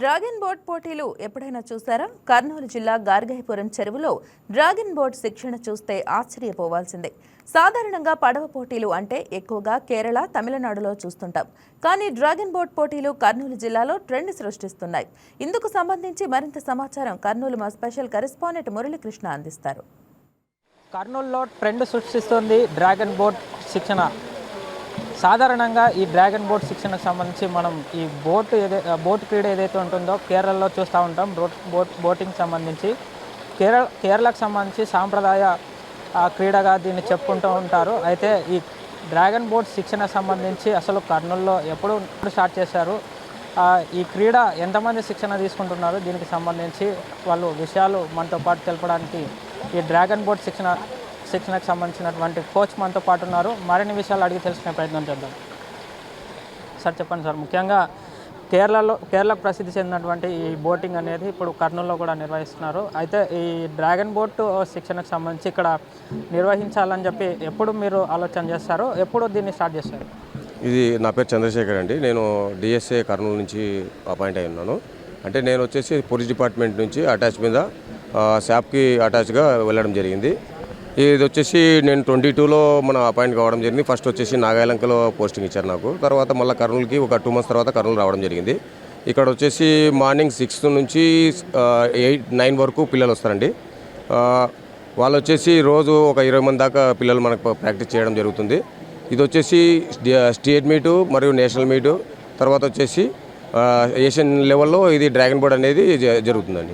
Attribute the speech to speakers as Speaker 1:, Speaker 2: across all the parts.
Speaker 1: Dragon boat పోటీలు ఎప్పుడైనా చూసారా? కర్నూలు జిల్లా గార్గైపురం చెరువులో డ్రాగన్ బోట్ శిక్షణ చూస్తే ఆశ్చర్యపోవాల్సిందే. సాధారణంగా పడవ పోటీలు అంటే ఎక్కువగా కేరళ తమిళనాడులో చూస్తుంటాం. కానీ డ్రాగన్ బోట్ పోటీలు కర్నూలు జిల్లాలో ట్రెండ్ సృష్టిస్తున్నాయి. ఇందుకు సంబంధించి మరింత సమాచారం కర్నూలు మా స్పెషల్ కరెస్పాండెంట్ మురళీకృష్ణ అందిస్తారు.
Speaker 2: కర్నూలులో ట్రెండ్ సృష్టిస్తుంది డ్రాగన్ బోట్ శిక్షణ. సాధారణంగా ఈ డ్రాగన్ బోట్ శిక్షణకు సంబంధించి మనం ఈ బోట్ ఏదైతే బోట్ క్రీడ ఏదైతే ఉంటుందో కేరళలో చూస్తూ ఉంటాం. బోట్ బోట్ బోటింగ్ సంబంధించి కేరళ కేరళకు సంబంధించి సాంప్రదాయ క్రీడగా దీన్ని చెప్పుకుంటూ ఉంటారు. అయితే ఈ డ్రాగన్ బోట్ శిక్షణ సంబంధించి అసలు కర్నూలులో ఎప్పుడు ఎప్పుడు స్టార్ట్ చేశారు? ఈ క్రీడ ఎంతమంది శిక్షణ తీసుకుంటున్నారు? దీనికి సంబంధించి వాళ్ళు విషయాలు మనతో పాటు తెలపడానికి ఈ డ్రాగన్ బోట్ శిక్షణ శిక్షణకు సంబంధించినటువంటి కోచ్ మనతో పాటు ఉన్నారు. మరిన్ని విషయాలు అడిగి తెలుసుకునే ప్రయత్నం చేద్దాం. సార్ చెప్పండి సార్. ముఖ్యంగా కేరళలో కేరళకు ప్రసిద్ధి చెందినటువంటి ఈ బోటింగ్ అనేది ఇప్పుడు కర్నూలులో కూడా నిర్వహిస్తున్నారు. అయితే ఈ డ్రాగన్ బోట్ శిక్షణకు సంబంధించి ఇక్కడ నిర్వహించాలని చెప్పి ఎప్పుడు మీరు ఆలోచన చేస్తారు ఎప్పుడు దీన్ని స్టార్ట్ చేస్తారు?
Speaker 3: ఇది నా పేరు చంద్రశేఖర్ అండి. నేను డిఎస్ఏ కర్నూలు నుంచి అపాయింట్ అయి ఉన్నాను. అంటే నేను వచ్చేసి పోలీస్ డిపార్ట్మెంట్ నుంచి అటాచ్ మీద శాప్కి అటాచ్గా వెళ్ళడం జరిగింది. ఇది వచ్చేసి నేను ట్వంటీ టూలో మన అపాయింట్ కావడం జరిగింది. ఫస్ట్ వచ్చేసి నాగాలంకలో పోస్టింగ్ ఇచ్చారు నాకు. తర్వాత మళ్ళీ కర్నూలుకి ఒక టూ మంత్స్ తర్వాత కర్నూలు రావడం జరిగింది. ఇక్కడ వచ్చేసి మార్నింగ్ సిక్స్ నుంచి ఎయిట్ నైన్ వరకు పిల్లలు వస్తారండి. వాళ్ళు వచ్చేసి రోజు ఒక ఇరవై మంది దాకా పిల్లలు మనకు ప్రాక్టీస్ చేయడం జరుగుతుంది. ఇది వచ్చేసి స్టేట్ మీటు మరియు నేషనల్ మీటు. తర్వాత వచ్చేసి ఏషియన్ లెవెల్లో ఇది డ్రాగన్ బోర్డ్ అనేది జ- జరుగుతుందండి.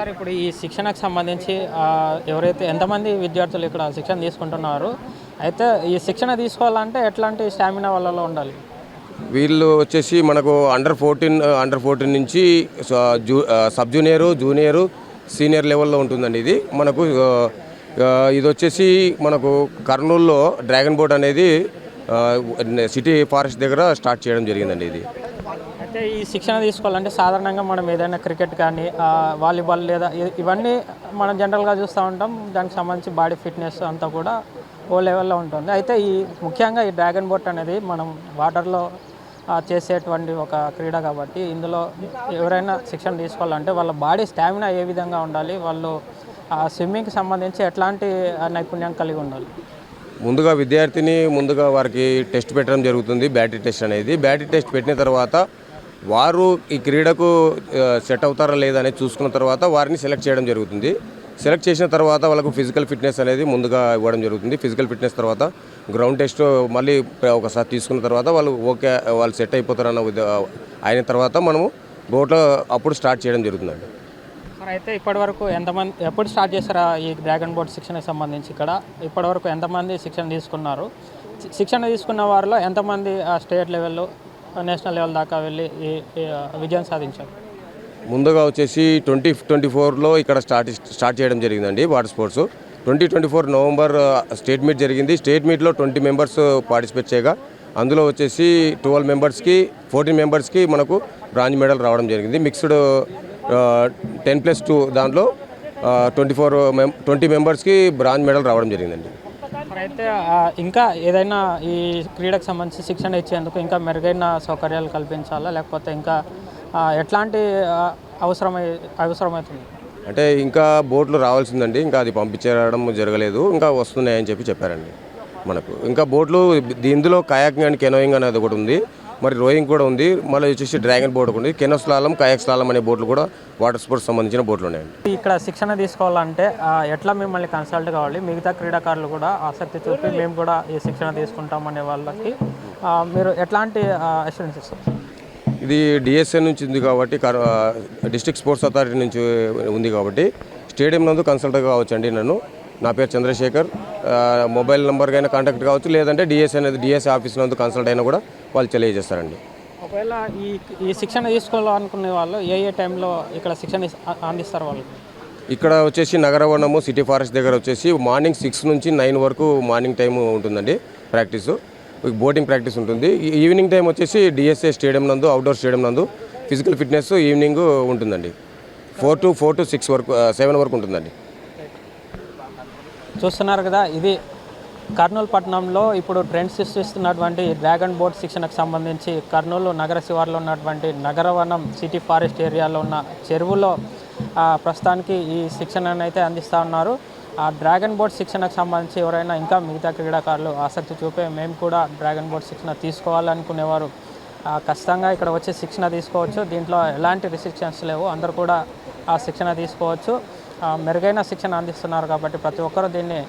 Speaker 2: సార్ ఇప్పుడు ఈ శిక్షణకు సంబంధించి ఎవరైతే ఎంతమంది విద్యార్థులు ఇక్కడ శిక్షణ తీసుకుంటున్నారు అయితే ఈ శిక్షణ తీసుకోవాలంటే ఎట్లాంటి స్టామినా వాళ్ళలో ఉండాలి?
Speaker 3: వీళ్ళు వచ్చేసి మనకు అండర్ ఫోర్టీన్ అండర్ ఫోర్టీన్ నుంచి జూ సబ్ జూనియరు జూనియరు సీనియర్ లెవెల్లో ఉంటుందండి ఇది. మనకు ఇది వచ్చేసి మనకు కర్నూలులో డ్రాగన్ బోట్ అనేది సిటీ ఫారెస్ట్ దగ్గర స్టార్ట్ చేయడం జరిగిందండి ఇది.
Speaker 2: అయితే ఈ శిక్షణ తీసుకోవాలంటే సాధారణంగా మనం ఏదైనా క్రికెట్ కానీ వాలీబాల్ లేదా ఇవన్నీ మనం జనరల్గా చూస్తూ ఉంటాం. దానికి సంబంధించి బాడీ ఫిట్నెస్ అంతా కూడా ఓ లెవెల్లో ఉంటుంది. అయితే ఈ ముఖ్యంగా ఈ డ్రాగన్ బోట్ అనేది మనం వాటర్లో చేసేటువంటి ఒక క్రీడ కాబట్టి ఇందులో ఎవరైనా శిక్షణ తీసుకోవాలంటే వాళ్ళ బాడీ స్టామినా ఏ విధంగా ఉండాలి వాళ్ళు ఆ స్విమ్మింగ్కి సంబంధించి ఎట్లాంటి నైపుణ్యం కలిగి ఉండాలి?
Speaker 3: ముందుగా విద్యార్థిని ముందుగా వారికి టెస్ట్ పెట్టడం జరుగుతుంది బ్యాటరీ టెస్ట్ అనేది. బ్యాటరీ టెస్ట్ పెట్టిన తర్వాత వారు ఈ క్రీడకు సెట్ అవుతారా లేదా అనేది చూసుకున్న తర్వాత వారిని సెలెక్ట్ చేయడం జరుగుతుంది. సెలెక్ట్ చేసిన తర్వాత వాళ్ళకు ఫిజికల్ ఫిట్నెస్ అనేది ముందుగా ఇవ్వడం జరుగుతుంది. ఫిజికల్ ఫిట్నెస్ తర్వాత గ్రౌండ్ టెస్ట్ మళ్ళీ ఒకసారి తీసుకున్న తర్వాత వాళ్ళు ఓకే వాళ్ళు సెట్ అయిపోతారన్న అయిన తర్వాత మనము బోట్లో అప్పుడు స్టార్ట్ చేయడం జరుగుతుందండి.
Speaker 2: మరి అయితే ఇప్పటివరకు ఎంతమంది ఎప్పుడు స్టార్ట్ చేశారా ఈ డ్రాగన్ బోర్డ్ శిక్షణకు సంబంధించి ఇక్కడ? ఇప్పటివరకు ఎంతమంది శిక్షణ తీసుకున్నారు? శిక్షణ తీసుకున్న వారిలో ఎంతమంది ఆ స్టేట్ లెవెల్లో నేషనల్ లెవెల్ దాకా వెళ్ళి విజయం సాధించారు.
Speaker 3: ముందుగా వచ్చేసి ట్వంటీ ట్వంటీ ఫోర్లో ఇక్కడ స్టార్ట్ స్టార్ట్ చేయడం జరిగిందండి water sports. Twenty twenty four November state meet జరిగింది. స్టేట్ మీట్లో ట్వంటీ మెంబర్స్ పార్టిసిపేట్ చేయగా అందులో వచ్చేసి ట్వెల్వ్ మెంబర్స్కి ఫోర్టీన్ మెంబర్స్కి మనకు బ్రాంజ్ మెడల్ రావడం జరిగింది. మిక్స్డ్ టెన్ ప్లస్ టూ దాంట్లో ట్వంటీ ఫోర్ మెం ట్వంటీ మెంబర్స్కి బ్రాంజ్ మెడల్ రావడం జరిగిందండి.
Speaker 2: అయితే ఇంకా ఏదైనా ఈ క్రీడకు సంబంధించి శిక్షణ ఇచ్చేందుకు ఇంకా మెరుగైన సౌకర్యాలు కల్పించాలా? లేకపోతే ఇంకా ఎట్లాంటి అవసరమై అవసరమవుతుంది?
Speaker 3: అంటే ఇంకా బోట్లు రావాల్సిందండి. ఇంకా అది పంపించడం జరగలేదు. ఇంకా వస్తున్నాయని చెప్పి చెప్పారండి మనకు. ఇంకా బోట్లు ఇందులో కయాకింగ్ అండ్ కెనోయింగ్ అనేది ఒకటి ఉంది. మరి రోయింగ్ కూడా ఉంది. మళ్ళీ వచ్చేసి డ్రాగన్ బోట్ ఉంది. కెనో స్లాలం కయాక్ స్లాలం అనే బోట్లు కూడా వాటర్ స్పోర్ట్స్ సంబంధించిన బోట్లు ఉన్నాయండి.
Speaker 2: ఇక్కడ శిక్షణ తీసుకోవాలంటే ఎట్లా మిమ్మల్ని కన్సల్ట్ కావాలి? మిగతా క్రీడాకారులు కూడా ఆసక్తి చూపి మేము కూడా ఈ శిక్షణ తీసుకుంటాం అనే వాళ్ళకి మీరు ఎట్లాంటి అష్యూరెన్స్ ఇస్తారు
Speaker 3: ఇది డిఎస్ఏ నుంచి ఉంది కాబట్టి డిస్ట్రిక్ట్ స్పోర్ట్స్ అథారిటీ నుంచి ఉంది కాబట్టి స్టేడియం నందు కన్సల్ట్ కావచ్చు అండి నన్ను. నా పేరు చంద్రశేఖర్. మొబైల్ నెంబర్ అయినా కాంటాక్ట్ కావచ్చు లేదంటే డిఎస్ఏ అనేది డిఎస్ఏ ఆఫీస్ నందు కన్సల్ట్ అయినా కూడా వాళ్ళు తెలియజేస్తారండి.
Speaker 2: ఒకవేళ ఈ ఈ శిక్షణ తీసుకోవాలనుకునే వాళ్ళు ఏ ఏ టైంలో ఇక్కడ శిక్షణ అందిస్తారు వాళ్ళు?
Speaker 3: ఇక్కడ వచ్చేసి నగరవనము సిటీ ఫారెస్ట్ దగ్గర వచ్చేసి మార్నింగ్ సిక్స్ నుంచి నైన్ వరకు మార్నింగ్ టైం ఉంటుందండి ప్రాక్టీస్. బోటింగ్ ప్రాక్టీస్ ఉంటుంది. ఈవినింగ్ టైం వచ్చేసి డిఎస్ఏ స్టేడియం నందు అవుట్డోర్ స్టేడియం నందు ఫిజికల్ ఫిట్నెస్ ఈవినింగ్ ఉంటుందండి. Four to four to six వరకు సెవెన్ వరకు ఉంటుందండి.
Speaker 2: చూస్తున్నారు కదా ఇది కర్నూలు పట్టణంలో ఇప్పుడు ట్రెండ్ సృష్టిస్తున్నటువంటి డ్రాగన్ బోట్ శిక్షణకు సంబంధించి కర్నూలు నగర శివార్లో ఉన్నటువంటి నగరవనం సిటీ ఫారెస్ట్ ఏరియాలో ఉన్న చెరువులో ప్రస్తుతానికి ఈ శిక్షణను అయితే అందిస్తూ ఉన్నారు. ఆ డ్రాగన్ బోట్ శిక్షణకు సంబంధించి ఎవరైనా ఇంకా మిగతా క్రీడాకారులు ఆసక్తి చూపే మేము కూడా డ్రాగన్ బోట్ శిక్షణ తీసుకోవాలనుకునేవారు. ఖచ్చితంగా ఇక్కడ వచ్చి శిక్షణ తీసుకోవచ్చు. దీంట్లో ఎలాంటి రిస్ట్రిక్షన్స్ లేవు. అందరూ కూడా ఆ శిక్షణ తీసుకోవచ్చు. మెరుగైన శిక్షణ అందిస్తున్నారు కాబట్టి ప్రతి ఒక్కరూ దీన్ని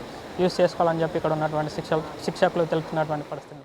Speaker 2: యూస్ చేసుకోవాలని చెప్పి ఇక్కడ ఉన్నటువంటి శిక్ష శిక్షకులు తెలుపుతున్నటువంటి పరిస్థితి.